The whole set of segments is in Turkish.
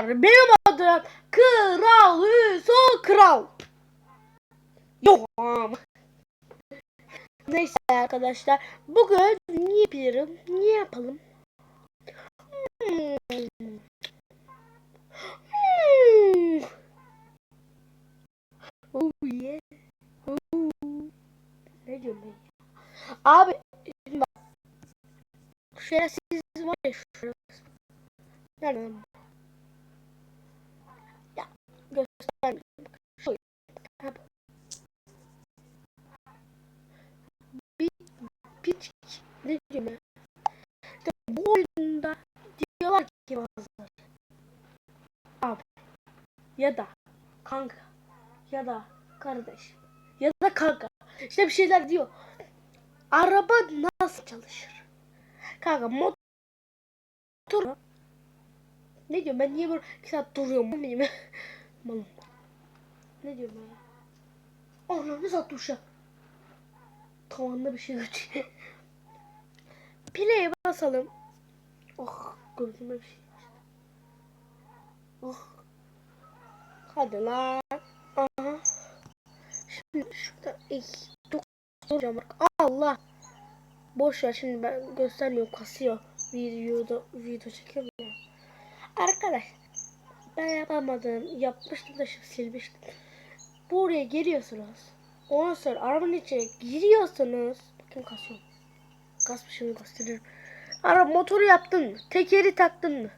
Arkadaşlar benim adım Kral Hüso Kral. Yok. Neyse arkadaşlar bugün ne yapıyorum? Ne yapalım? Hmm. Hmm. Oh. Oh. Abi bak. Şerefsiz var ya şerefsiz. Nerede lan bu? Ya göstermiyorum. Şu. Bir, bir, ne diyorum ben? İşte bu oyunda diyorlar ki bazıları. Abi. Ya da kanka. Ya da kardeş. Ya da kanka. İşte bir şeyler diyor. Araba nasıl çalışır? Kanka motor ne diyorum ben niye böyle iki saat duruyorum Malım. Ne diyorum ben ya? Ana ne saat duruş ya? Tavanda bir şey ötüyor. Play'e basalım. Oh gözüme bir şey geçti. Oh. Hadi lan. Aha. Şimdi şurada ey, doktor bak. Allah. Boş ver şimdi ben göstermiyorum kasıyor. Videoda video çekiyorum ya. Arkadaş ben yapamadım. Yapmıştım da şimdi silmiştim. Buraya geliyorsunuz. Ondan sonra arabanın içine giriyorsunuz. Bakın kasıyor. Kasmışımı gösteririm. Araba motoru yaptın mı? Tekeri taktın mı?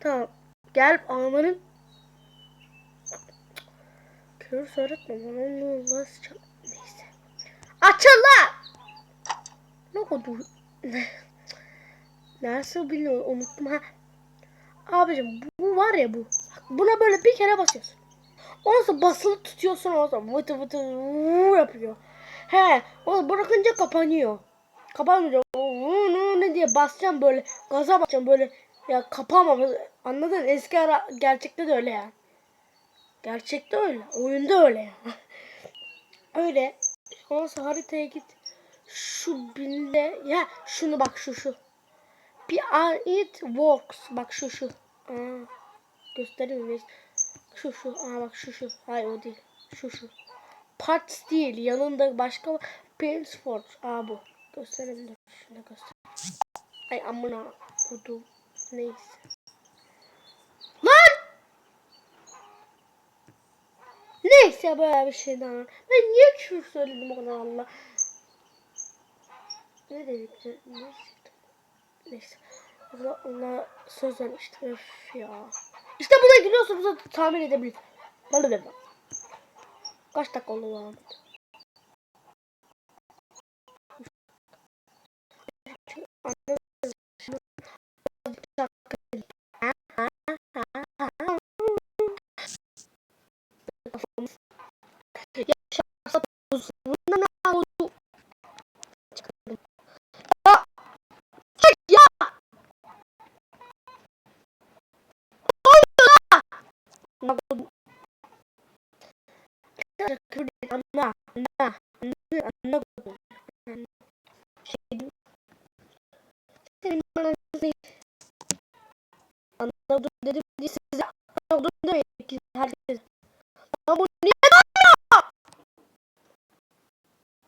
Tamam. Gel amanın. Kör öğretme bana nasıl çal... Neyse. Açıl lan! Ne oldu? Nasıl biliyorum unuttum ha. Abicim bu var ya bu. Buna böyle bir kere basıyorsun. Ondan sonra basılı tutuyorsun ondan sonra vıtı vıtı vuu yapıyor. He onu bırakınca kapanıyor. Kapanmıyor. Vuu ne diye basacağım böyle gaza basacağım böyle ya kapamam anladın eski ara gerçekte de öyle ya. Gerçekte öyle. Oyunda öyle ya. öyle. Ondan sonra haritaya git. Şu binde ya şunu bak şu şu. Bir it works. Bak şu şu. Aa, göstereyim mi? Şu şu. Aa bak şu şu. Hayır o değil. Şu şu. Parts değil. Yanında başka Painsford. Aa bu. Göstereyim de. Şunu göster. Ay amına kodum. Neyse. Lan! Neyse böyle bir şey daha. Ben niye küfür söyledim o kadar Allah. Ne dedik? Ne Neyse. Ona, ona söz vermiştim. Öf ya. İşte buna gülüyorsunuz da tahmin edebilir. Bana ver bak. Kaç dakika oldu lan? Yaşarsa bozulduğunda ne oldu? Ya! Çek ya! Anna kodum. Anna, anna, anna, anna kodum. Şey, senin bana ne? Anna kodum dedim diye size anna kodum demeyin ki herkes. Ama bu niye dönüyor?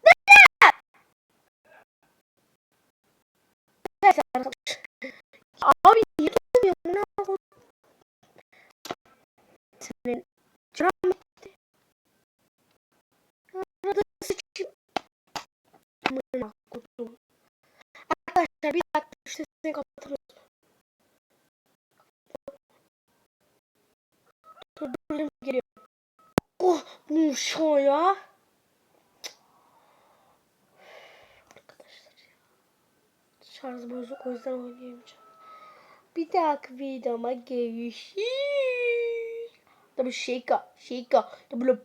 Neden? Neyse arkadaş. Abi niye dönüyor? Anna kodum. Senin çıran bir dakika işte sesini kapatalım. Dur dur geliyor. Oh bu şu ya. Arkadaşlar ya. Şarj bozuk o yüzden oynayamayacağım. Bir dahaki videoma görüşürüz. Tabii şaka, şaka. Tabii